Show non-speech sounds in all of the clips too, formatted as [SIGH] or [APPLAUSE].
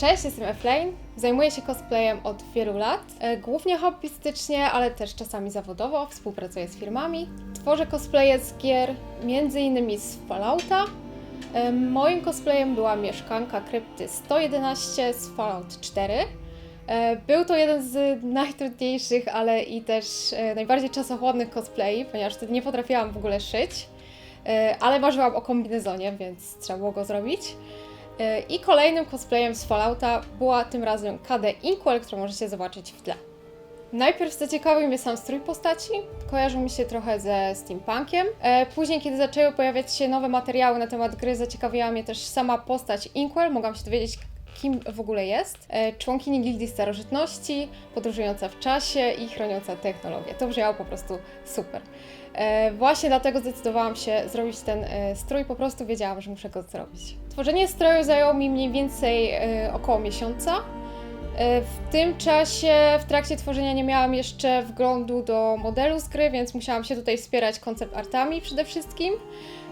Cześć, jestem Eflane. Zajmuję się cosplayem od wielu lat. E, Głównie hobbystycznie, ale też czasami zawodowo. Współpracuję z firmami. Tworzę cosplaye z gier, innymi z Fallouta. E, Moim cosplayem była mieszkanka krypty 111 z Fallout 4. E, Był to jeden z [LAUGHS] najtrudniejszych, ale i też najbardziej czasochłonnych cosplay, ponieważ wtedy nie potrafiłam w ogóle szyć. Ale marzyłam o kombinezonie, więc trzeba było go zrobić. E, I kolejnym cosplayem z Fallouta była tym razem KD Inkwell, którą możecie zobaczyć w tle. Najpierw zaciekawił mnie sam strój postaci, kojarzył mi się trochę ze steampunkiem. E, Później, kiedy zaczęły pojawiać się nowe materiały na temat gry, zaciekawiła mnie też sama postać Inkwell, mogłam się dowiedzieć, kim w ogóle jest. E, Członkini Gildii Starożytności, podróżująca w czasie i chroniąca technologię. To brzmiało po prostu super. E, Właśnie dlatego zdecydowałam się zrobić ten e, strój, po prostu wiedziałam, że muszę go zrobić. Tworzenie stroju zajęło mi mniej więcej około miesiąca. W tym czasie, w trakcie tworzenia, nie miałam jeszcze wglądu do modelu z gry, więc musiałam się tutaj wspierać koncept artami przede wszystkim.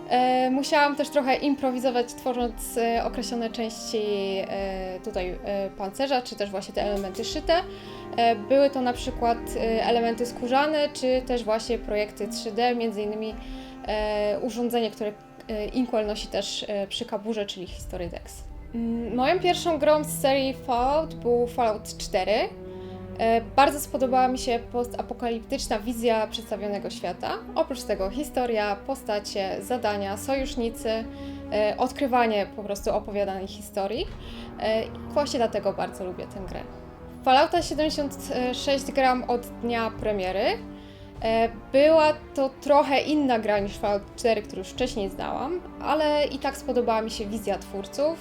E, Musiałam też trochę improwizować, tworząc e, określone części e, tutaj pancerza, czy też właśnie te elementy szyte. Były to na przykład elementy skórzane, czy też właśnie projekty 3D, między innymi urządzenie, które Inkwell nosi też przy kaburze, czyli History Dex. Mm, Moją pierwszą grą z serii Fallout był Fallout 4. E, Bardzo spodobała mi się postapokaliptyczna wizja przedstawionego świata. Oprócz tego historia, postacie, zadania, sojusznicy, e, odkrywanie po prostu opowiadanej historii. E, Właśnie dlatego bardzo lubię tę grę. Fallouta 76 gram od dnia premiery. Była to trochę inna gra niż Fallout 4, który już wcześniej znałam, ale i tak spodobała mi się wizja twórców.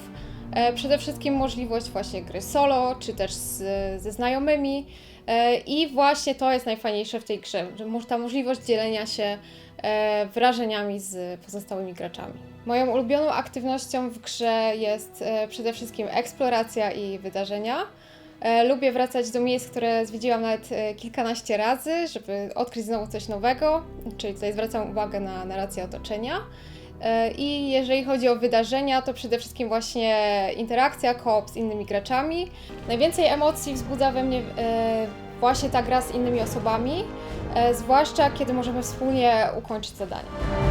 E, Przede wszystkim możliwość właśnie gry solo, czy też z, ze znajomymi. E, I właśnie to jest najfajniejsze w tej grze, ta możliwość dzielenia się e, wrażeniami z pozostałymi graczami. Moją ulubioną aktywnością w grze jest przede wszystkim eksploracja i wydarzenia. Lubię wracać do miejsc, które zwiedziłam nawet kilkanaście razy, żeby odkryć znowu coś nowego, czyli tutaj zwracam uwagę na narrację otoczenia. E, I jeżeli chodzi o wydarzenia, to przede wszystkim właśnie interakcja, koop z innymi graczami. Najwięcej emocji wzbudza we mnie e, właśnie ta gra z innymi osobami, e, zwłaszcza kiedy możemy wspólnie ukończyć zadanie.